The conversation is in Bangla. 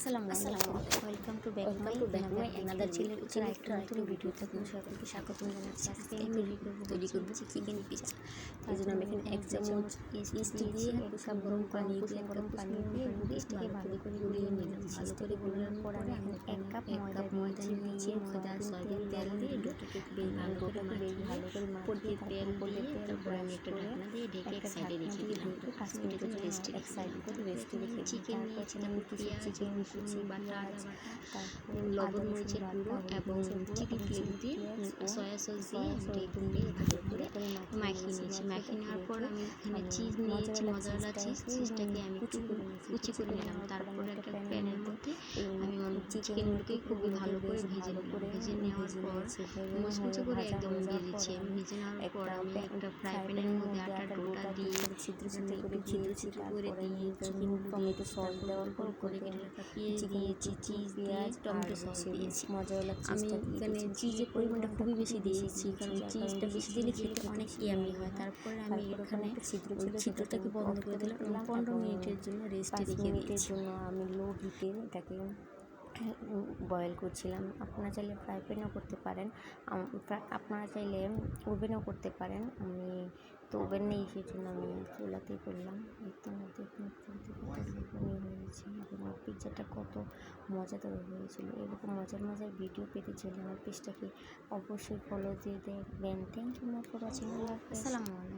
আসসালামু আলাইকুম। Welcome to back my another একটা নতুন ভিডিওতে আপনাদের সকলকে স্বাগতম জানাচ্ছি। আজকে আমি তৈরি করব তৈরি করব চিকেন পিৎজা এই জন্য আমি এখানে এক চামচ ইস্ট দিয়ে এক গরম পানি দিয়ে গরম পানি দিয়ে ইস্টটাকে ভালো করে গুলিয়ে নিলাম। ভালো করে গুলানোর পর আমি এক কাপ এক কাপ ময়দা নিয়েছি ময়দা সয়াবিন তেল দিয়ে ডোটাকে বেশ ভালো করে বেশ ভালো করে মাখিয়ে তেল দিয়ে তারপর আমি একটা ঢাকনা দিয়ে ঢেকে এক সাইডে রেখে দিলাম পাঁচ মিনিটের রেস্টে এক সাইডে করে রেস্টে রেখে চিকেন নিয়েছিলাম চিকেন কুচি বাটা লবণ মরিচের গুঁড়ো এবং চিলি ফ্লেক্স দিয়ে সয়া সস দিয়ে মাখিয়ে নেওয়ার পর আমি এখানে চিজ নিয়েছি মজালা চিজ চিজটাকে আমি একটু কুচি করে নিলাম। তারপর একটা প্যানের মধ্যে আমি চিকেনগুলোকে খুবই ভালো করে ভেজে নিলাম ভেজে নেওয়ার পর মুচমুচে করে একদম ভেজেছি আমি ভেজে নেওয়ার পর আমি একটা ফ্রাই প্যানের মধ্যে আটা ডোটা দিয়ে ছিদ্র ছিদ্র করে ছিদ্র ছিদ্র করে দিয়ে চিকেন টমেটো সস দেওয়ার পর করে কেটে রাখা পেঁয়াজ দিয়েছি চিজ দিয়ে টমেটো সস দিয়েছি। মজাওয়ালা আমি এখানে চিজের পরিমাণটা খুবই বেশি দিয়েছি। কারণ চিজটা বেশি দিলে খেতে অনেক ইয়ামি হয় তারপরে আমি এখানে ছিদ্র ওই ছিদ্রটাকে বন্ধ করে দিলাম এবং পনেরো মিনিটের জন্য রেস্টে রেখে মিনিটের জন্য আমি লো হিটে এটাকে বয়েল করছিলাম। আপনারা চাইলে ফ্রাই প্যানও করতে পারেন। আপনারা চাইলে ওভেনও করতে পারেন। আমি তো ওভেন নেই সেই জন্য আমি চুলাতেই করলাম। কত হয়েছে এবং পিৎজাটা কত মজাদার হয়েছিল। এরকম মজার মজার ভিডিও পেতে চাইলে আমার পেজটাকে অবশ্যই ফলো দিয়ে দেখবেন। থ্যাংক ইউ ফর ওয়াচিং আসসালামু আলাইকুম।